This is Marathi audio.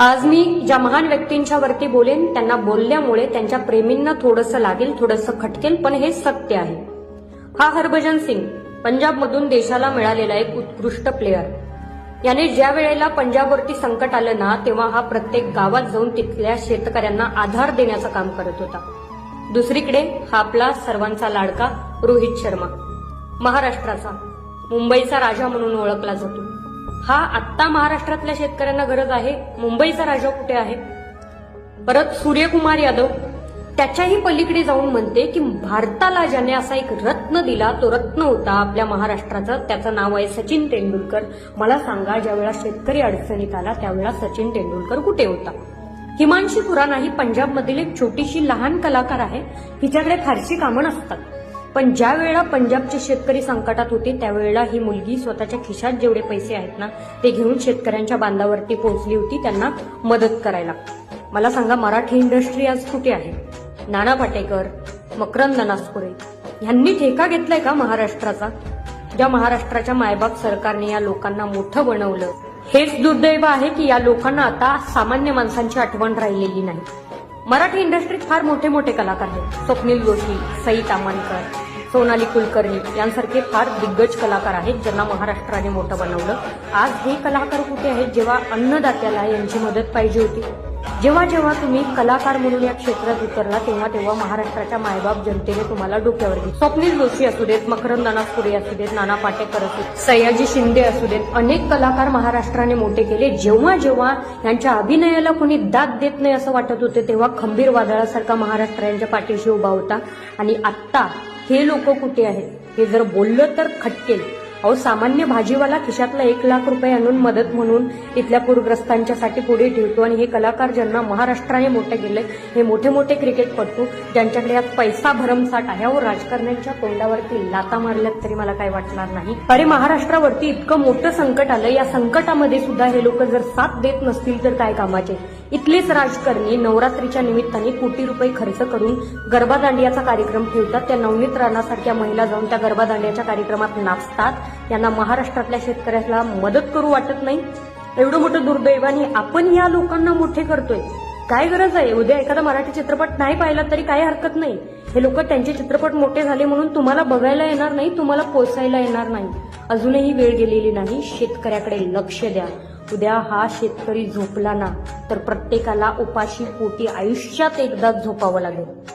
आज मी ज्या महान व्यक्तींच्या वरती बोलेन त्यांना बोलल्यामुळे त्यांच्या प्रेमींना थोडंसं लागेल थोडंसं खटकेल पण हे सत्य आहे. हा हरभजन सिंग पंजाबमधून देशाला मिळालेला एक उत्कृष्ट प्लेअर याने ज्या वेळेला पंजाबवरती संकट आलं ना तेव्हा हा प्रत्येक गावात जाऊन तिथल्या शेतकऱ्यांना आधार देण्याचं काम करत होता. दुसरीकडे हा आपला सर्वांचा लाडका रोहित शर्मा महाराष्ट्राचा मुंबईचा राजा म्हणून ओळखला जातो. हा आत्ता महाराष्ट्रातल्या शेतकऱ्यांना गरज आहे. मुंबईचा राजा कुठे आहे? परत सूर्यकुमार यादव त्याच्याही पलीकडे जाऊन म्हणते की भारताला ज्याने असा एक रत्न दिला तो रत्न होता आपल्या महाराष्ट्राचा. त्याचं नाव आहे सचिन तेंडुलकर. मला सांगा ज्यावेळा शेतकरी अडचणीत आला त्यावेळा सचिन तेंडुलकर कुठे होता? हिमांशी खुराना ही पंजाबमधील एक छोटीशी लहान कलाकार आहे. हिच्याकडे फारशी कामं नसतात. पण ज्या वेळेला पंजाबचे शेतकरी संकटात होते त्यावेळेला ही मुलगी स्वतःच्या खिशात जेवढे पैसे आहेत ना ते घेऊन शेतकऱ्यांच्या बांधावरती पोहोचली होती त्यांना मदत करायला. मला सांगा मराठी इंडस्ट्री आज कुठे आहे? नाना पाटेकर मकरंद नासपुरे ह्यांनी ठेका घेतलाय का महाराष्ट्राचा? ज्या महाराष्ट्राच्या मायबाप सरकारने या लोकांना मोठं बनवलं हेच दुर्दैव आहे की या लोकांना आता सामान्य माणसांची आठवण राहिलेली नाही. मराठी इंडस्ट्रीत फार मोठे मोठे कलाकार आहेत. स्वप्नील जोशी सई तामणकर सोनाली कुलकर्णी यांसारखे फार दिग्गज कलाकार आहेत ज्यांना महाराष्ट्राने मोठं बनवलं. आज हे कलाकार कुठे आहेत जेव्हा अन्नदात्याला यांची मदत पाहिजे होती? जेव्हा जेव्हा तुम्ही कलाकार म्हणून या क्षेत्रात उतरला तेव्हा तेव्हा महाराष्ट्राच्या मायबाप जनतेने तुम्हाला डोक्यावर घेतलं. स्वप्नील जोशी असू देत मकरंद अनासपुरे असू देत नाना पाटेकर असू सयाजी शिंदे असू देत अनेक कलाकार महाराष्ट्राने मोठे केले. जेव्हा जेव्हा यांच्या अभिनयाला कोणी दाद देत नाही असं वाटत होते तेव्हा खंबीर वादळासारखा महाराष्ट्र यांच्या पाठीशी उभा होता. आणि आत्ता हे लोक कुठे आहेत? हे जर बोललं तर खटकेल. अहो सामान्य भाजीवाला खिशातला एक लाख रुपये आणून मदत म्हणून इथल्या पूरग्रस्तांच्यासाठी पुढे ठेवतो आणि हे कलाकार ज्यांना महाराष्ट्राने मोठे गेले हे मोठे मोठे क्रिकेटपटू ज्यांच्याकडे आज पैसा भरमसाठ आहे अहो राजकारण्यांच्या तोंडावरती लाता मारल्यात तरी मला काय वाटणार नाही. अरे महाराष्ट्रावरती इतकं मोठं संकट आलं या संकटामध्ये सुद्धा हे लोक जर साथ देत नसतील तर काय कामाचे? इथलीच राजकारणी नवरात्रीच्या निमित्ताने कोटी रुपये खर्च करून गरबादांडियाचा कार्यक्रम ठेवतात त्या नवनीत राणासारख्या महिला जाऊन त्या गरबादांडियाच्या कार्यक्रमात नाचतात. यांना महाराष्ट्रातल्या शेतकऱ्याला मदत करू वाटत नाही. एवढं मोठं दुर्दैवाने आपण या लोकांना मोठे करतोय. काय गरज आहे? उद्या एखादा मराठी चित्रपट नाही पाहिला तरी काही हरकत नाही. हे लोक त्यांचे चित्रपट मोठे झाले म्हणून तुम्हाला बघायला येणार नाही तुम्हाला पोचायला येणार नाही. अजूनही वेळ गेलेली नाही. शेतकऱ्याकडे लक्ष द्या. उद्या हा शेतकरी झोपला ना तर प्रत्येकाला उपाशी पोटी आयुष्यात एकदाच झोपावं लागेल.